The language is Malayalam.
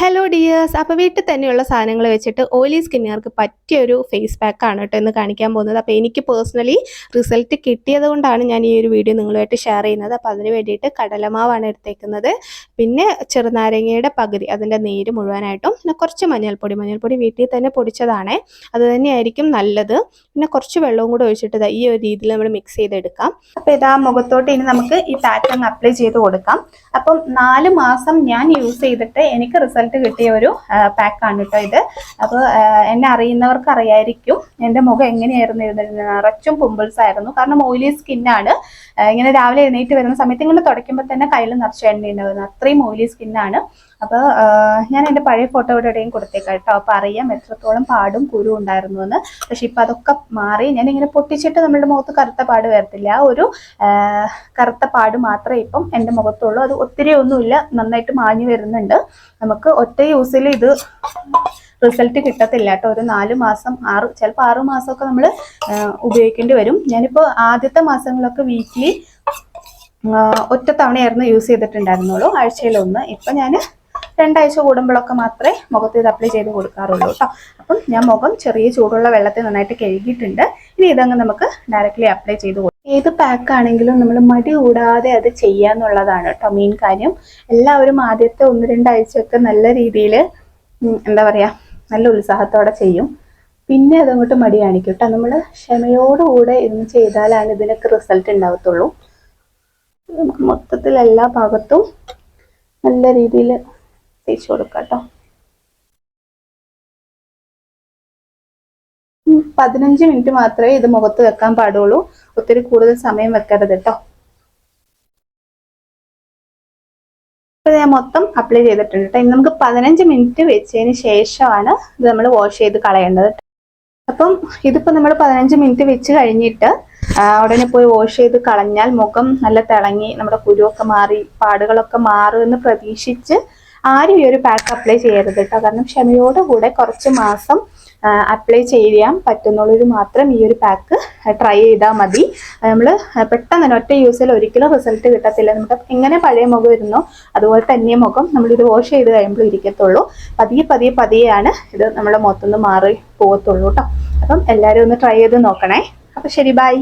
ഹലോ ഡിയേഴ്സ് അപ്പോൾ വീട്ടിൽ തന്നെയുള്ള സാധനങ്ങൾ വെച്ചിട്ട് ഓയിലി സ്കിന്നുകാർക്ക് പറ്റിയ ഒരു ഫേസ് പാക്കാണ് കേട്ടോ എന്ന് കാണിക്കാൻ പോകുന്നത്. അപ്പോൾ എനിക്ക് പേഴ്സണലി റിസൾട്ട് കിട്ടിയത് കൊണ്ടാണ് ഞാൻ ഈ ഒരു വീഡിയോ നിങ്ങളുമായിട്ട് ഷെയർ ചെയ്യുന്നത്. അപ്പോൾ അതിന് വേണ്ടിയിട്ട് കടലമാവാണ് എടുത്തേക്കുന്നത്. പിന്നെ ചെറുനാരങ്ങയുടെ പകുതി അതിന്റെ നീര് മുഴുവനായിട്ടും പിന്നെ കുറച്ച് മഞ്ഞൾപ്പൊടി. മഞ്ഞൾപ്പൊടി വീട്ടിൽ തന്നെ പൊടിച്ചതാണ്. അത് തന്നെയായിരിക്കും നല്ലത്. പിന്നെ കുറച്ച് വെള്ളവും കൂടെ ഒഴിച്ചിട്ട് ഈ ഒരു രീതിയിൽ നമ്മൾ മിക്സ് ചെയ്തെടുക്കാം. അപ്പോൾ ഇതാ മുഖത്തോട്ട് ഇനി നമുക്ക് ഈ പാറ്റേൺ അപ്ലൈ ചെയ്ത് കൊടുക്കാം. അപ്പം നാല് മാസം ഞാൻ യൂസ് ചെയ്തിട്ട് എനിക്ക് റിസൾട്ട് കിട്ടിയ ഒരു പാക്കാണ് കേട്ടോ ഇത്. അപ്പോൾ എന്നെ അറിയുന്നവർക്ക് അറിയായിരിക്കും എന്റെ മുഖം എങ്ങനെയായിരുന്നു ഇരുന്നിരുന്നത് നിറച്ചും പിമ്പിൾസ് ആയിരുന്നു. കാരണം ഓയിലി സ്കിന്നാണ് ഇങ്ങനെ രാവിലെ എഴുന്നേറ്റ് വരുന്ന സമയത്ത് ഇങ്ങനെ തുടയ്ക്കുമ്പോൾ തന്നെ കയ്യിൽ നിറച്ച് എണ്ണ ഉണ്ടാകുന്നത് അത്രയും ഓയിലി സ്കിന്നാണ് അപ്പോൾ ഞാൻ എന്റെ പഴയ ഫോട്ടോ ഇടയും കൊടുത്തേക്കാം കേട്ടോ അപ്പോൾ അറിയാം എത്രത്തോളം പാടും കുരു ഉണ്ടായിരുന്നു എന്ന്. പക്ഷെ ഇപ്പം അതൊക്കെ മാറി. ഞാൻ ഇങ്ങനെ പൊട്ടിച്ചിട്ട് നമ്മളുടെ മുഖത്ത് കറുത്ത പാട് വരത്തില്ല. ആ ഒരു കറുത്ത പാട് മാത്രമേ ഇപ്പം എന്റെ മുഖത്തുള്ളൂ. അത് ഒത്തിരി ഒന്നുമില്ല നന്നായിട്ട് മാഞ്ഞു വരുന്നുണ്ട്. നമുക്ക് ഒറ്റ യൂസിൽ ഇത് റിസൾട്ട് കിട്ടത്തില്ല കേട്ടോ. ഒരു നാല് മാസം ആറ് ചിലപ്പോൾ ആറ് മാസമൊക്കെ നമ്മൾ ഉപയോഗിക്കേണ്ടി വരും. ഞാനിപ്പോൾ ആദ്യത്തെ മാസങ്ങളൊക്കെ വീക്കിലി ഒറ്റ തവണയായിരുന്നു യൂസ് ചെയ്തിട്ടുണ്ടായിരുന്നുള്ളൂ ആഴ്ചയിലൊന്ന്. ഇപ്പം ഞാൻ രണ്ടാഴ്ച കൂടുമ്പോഴൊക്കെ മാത്രമേ മുഖത്ത് ഇത് അപ്ലൈ ചെയ്ത് കൊടുക്കാറുള്ളൂ കേട്ടോ. അപ്പം ഞാൻ മുഖം ചെറിയ ചൂടുള്ള വെള്ളത്തിൽ നന്നായിട്ട് കഴുകിയിട്ടുണ്ട്. ഇനി ഇതങ്ങ് നമുക്ക് ഡയറക്റ്റ്ലി അപ്ലൈ ചെയ്ത് ഏത് പാക്ക് ആണെങ്കിലും നമ്മൾ മടി കൂടാതെ അത് ചെയ്യാന്നുള്ളതാണ് കേട്ടോ മെയിൻ കാര്യം. എല്ലാവരും ആദ്യത്തെ ഒന്ന് രണ്ടാഴ്ചയൊക്കെ നല്ല രീതിയിൽ എന്താ പറയുക നല്ല ഉത്സാഹത്തോടെ ചെയ്യും. പിന്നെ അതങ്ങോട്ട് മടി കാണിക്കും കേട്ടോ. നമ്മൾ ക്ഷമയോടുകൂടെ ഇന്ന് ചെയ്താലാണ് ഇതിനൊക്കെ റിസൾട്ട് ഉണ്ടാവത്തുള്ളൂ. നമുക്ക് മൊത്തത്തിൽ എല്ലാ ഭാഗത്തും നല്ല രീതിയിൽ തേച്ച് കൊടുക്കാം കേട്ടോ. പതിനഞ്ച് മിനിറ്റ് മാത്രമേ ഇത് മുഖത്ത് വെക്കാൻ പാടുള്ളൂ. ഒത്തിരി കൂടുതൽ സമയം വെക്കരുത് കേട്ടോ. ഇപ്പൊ ഞാൻ മൊത്തം അപ്ലൈ ചെയ്തിട്ടുണ്ട് കേട്ടോ. ഇനി നമുക്ക് പതിനഞ്ച് മിനിറ്റ് വെച്ചതിന് ശേഷമാണ് ഇത് നമ്മൾ വാഷ് ചെയ്ത് കളയേണ്ടത്. അപ്പം ഇതിപ്പോ നമ്മൾ പതിനഞ്ച് മിനിറ്റ് വെച്ച് കഴിഞ്ഞിട്ട് ഉടനെ പോയി വാഷ് ചെയ്ത് കളഞ്ഞാൽ മുഖം നല്ല തിളങ്ങി നമ്മുടെ കുരുവൊക്കെ മാറി പാടുകളൊക്കെ മാറുമെന്ന് പ്രതീക്ഷിച്ച് ആരും ഈ ഒരു പാക്ക് അപ്ലൈ ചെയ്യരുത് കേട്ടോ കാരണം ക്ഷമയോടുകൂടെ കുറച്ച് മാസം അപ്ലൈ ചെയ്യാൻ പറ്റുന്നുള്ളൊരു മാത്രം ഈ ഒരു പാക്ക് ട്രൈ ചെയ്താൽ മതി. നമ്മൾ പെട്ടെന്ന് തന്നെ ഒറ്റ യൂസിൽ ഒരിക്കലും റിസൾട്ട് കിട്ടത്തില്ല. നമുക്ക് എങ്ങനെ പഴയ മുഖം ഇരുന്നോ അതുപോലെ തന്നെ മുഖം നമ്മളിത് വാഷ് ചെയ്ത് കഴിയുമ്പോൾ ഇരിക്കത്തുള്ളൂ. പതിയെ പതിയെ പതിയെയാണ് ഇത് നമ്മുടെ മുഖത്തുനിന്ന് മാറി പോകത്തുള്ളൂ കേട്ടോ അപ്പം എല്ലാവരും ഒന്ന് ട്രൈ ചെയ്ത് നോക്കണേ. അപ്പം ശരി ബൈ